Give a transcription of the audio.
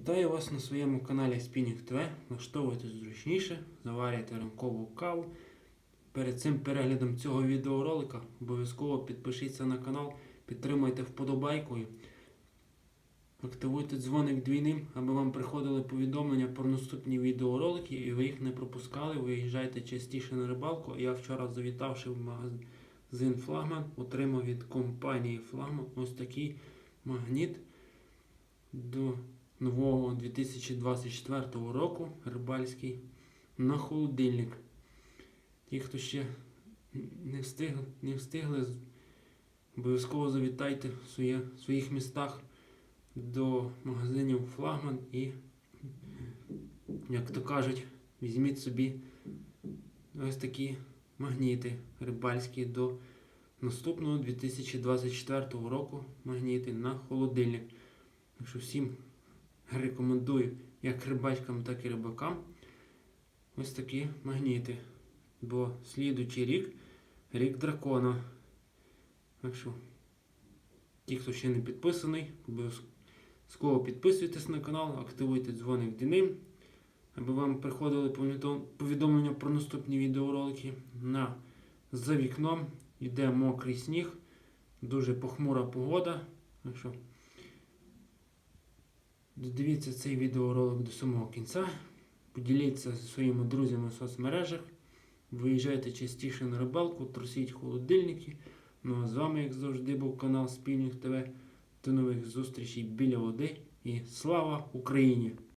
Вітаю вас на своєму каналі Spinning TV. Влаштовуйтесь зручніше, заварюйте ранкову каву. Перед цим переглядом цього відеоролика обов'язково підпишіться на канал, підтримайте вподобайкою. Активуйте дзвоник двійним, аби вам приходили повідомлення про наступні відеоролики і ви їх не пропускали. Виїжджайте частіше на рибалку. Я вчора завітавши в магазин Флагман, отримав від компанії Флагман ось такий магніт до нового 2024 року рибальський на холодильник. Ті, хто ще не встигли, не встигли обов'язково завітайте в своє, своїх містах до магазинів Флагман і, як то кажуть, візьміть собі ось такі магніти рибальські до наступного 2024 року магніти на холодильник. Так що всім рекомендую як рибачкам, так і рибакам ось такі магніти. Бо слідуючий рік рік дракона. Так що, ті, хто ще не підписаний, обов'язково підписуйтесь на канал, активуйте дзвоник дзвіним, аби вам приходили повідомлення про наступні відеоролики. На за вікном йде мокрий сніг, дуже похмура погода. Так що Додивіться цей відеоролик до самого кінця. Поділіться зі своїми друзями в соцмережах. Виїжджайте частіше на рибалку, трусіть холодильники. Ну а з вами, як завжди, був канал Спільних ТВ. До нових зустрічей біля води і слава Україні!